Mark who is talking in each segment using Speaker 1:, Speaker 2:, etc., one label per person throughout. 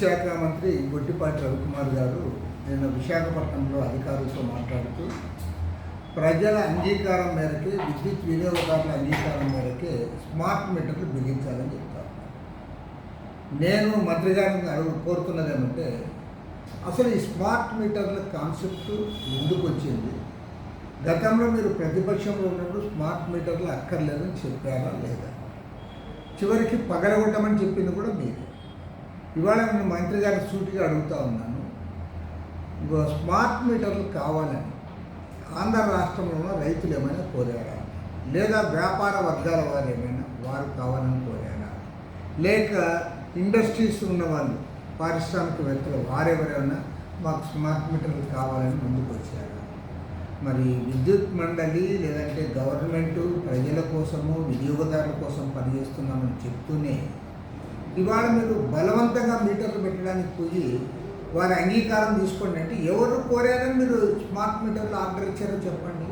Speaker 1: శాఖ మంత్రి గొట్టిపాటి రవికుమార్ గారు నిన్న విశాఖపట్నంలో అధికారులతో మాట్లాడుతూ ప్రజల అంగీకారం మేరకే విద్యుత్ వినియోగదారుల అంగీకారం మేరకే స్మార్ట్ మీటర్లు బిగించాలని చెప్తారు. నేను మంత్రి గారిని అడుగు కోరుతున్నది ఏమంటే అసలు ఈ స్మార్ట్ మీటర్ల కాన్సెప్ట్ ఎందుకు వచ్చింది? గతంలో మీరు ప్రతిపక్షంలో ఉన్నప్పుడు స్మార్ట్ మీటర్లు అక్కర్లేదని చెప్పారా లేదా? చివరికి పగలగొట్టమని చెప్పింది కూడా మీరు. ఇవాళ నేను మంత్రి గారి సూటిగా అడుగుతా ఉన్నాను. ఇంకో స్మార్ట్ మీటర్లు కావాలని ఆంధ్ర రాష్ట్రంలో రైతులు ఏమైనా కోరారా? లేదా వ్యాపార వర్గాల వారు ఏమైనా వారు కావాలని కోరారా? లేక ఇండస్ట్రీస్ ఉన్న వాళ్ళు పారిశ్రామికవేత్తలు వారెవరైనా మాకు స్మార్ట్ మీటర్లు కావాలని ముందుకు వచ్చారు? మరి విద్యుత్ మండలి లేదంటే గవర్నమెంటు ప్రజల కోసము వినియోగదారుల కోసం పనిచేస్తున్నామని చెప్తూనే ఇవాళ మీరు బలవంతంగా మీటర్లు పెట్టడానికి పోయి వారి అంగీకారం తీసుకోండి అంటే ఎవరు కోరారని మీరు స్మార్ట్ మీటర్లు ఆర్డర్ ఇచ్చారో చెప్పండి.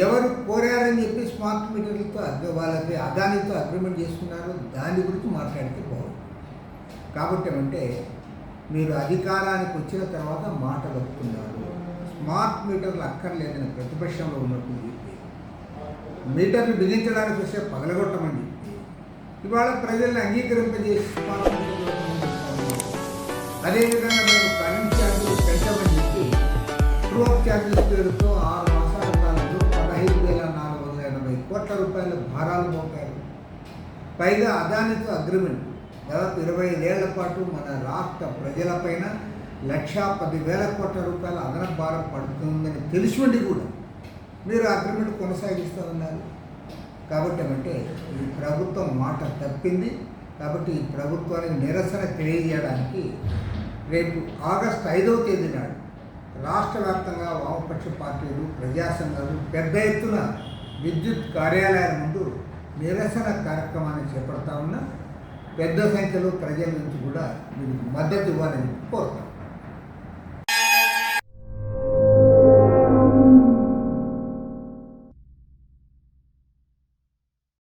Speaker 1: ఎవరు కోరారని చెప్పి స్మార్ట్ మీటర్లతో అగ్ర వాళ్ళకి అదానితో అగ్రిమెంట్ చేసుకున్నారో దాని గురించి మాట్లాడితే బాగుంది కాబట్టి ఏమంటే మీరు అధికారానికి వచ్చిన తర్వాత మాట కలుపుతున్నారు స్మార్ట్ మీటర్లు అక్కర్లేదని ప్రతిపక్షంలో ఉన్నట్టు చెప్పి. మీటర్లు బిగించడానికి వస్తే పగలగొట్టమని ఇవాళ ప్రజల్ని అంగీకరింపజేసి అదేవిధంగా మేము కరెంట్ ఛార్జీలు పెంచమని చెప్పి ట్రూ ఛార్జెస్ పేరుతో ఆరు మాసాల కాలంలో పదహైదు వేల నాలుగు వందల ఎనభై కోట్ల రూపాయల భారాలు మోపారు. పైగా అదానితో అగ్రిమెంట్ దాదాపు ఇరవై ఐదేళ్ళ పాటు మన రాష్ట్ర ప్రజలపైన లక్షా పదివేల కోట్ల రూపాయల అదనపు భారం పడుతుందని తెలిసి కూడా. మీరు అగ్రిమెంట్ కొనసాగిస్తూ ఉన్నారు కాబట్టి ఏమంటే ఈ ప్రభుత్వం మాట తప్పింది. కాబట్టి ఈ ప్రభుత్వానికి నిరసన తెలియజేయడానికి రేపు ఆగస్టు ఐదవ తేదీ నాడు రాష్ట్ర వ్యాప్తంగా వామపక్ష పార్టీలు ప్రజా సంఘాలు పెద్ద ఎత్తున విద్యుత్ కార్యాలయాల ముందు నిరసన కార్యక్రమాన్ని చేపడతా ఉన్నా పెద్ద సంఖ్యలో ప్రజల నుంచి కూడా మీకు మద్దతు ఇవ్వాలని కోరుతాం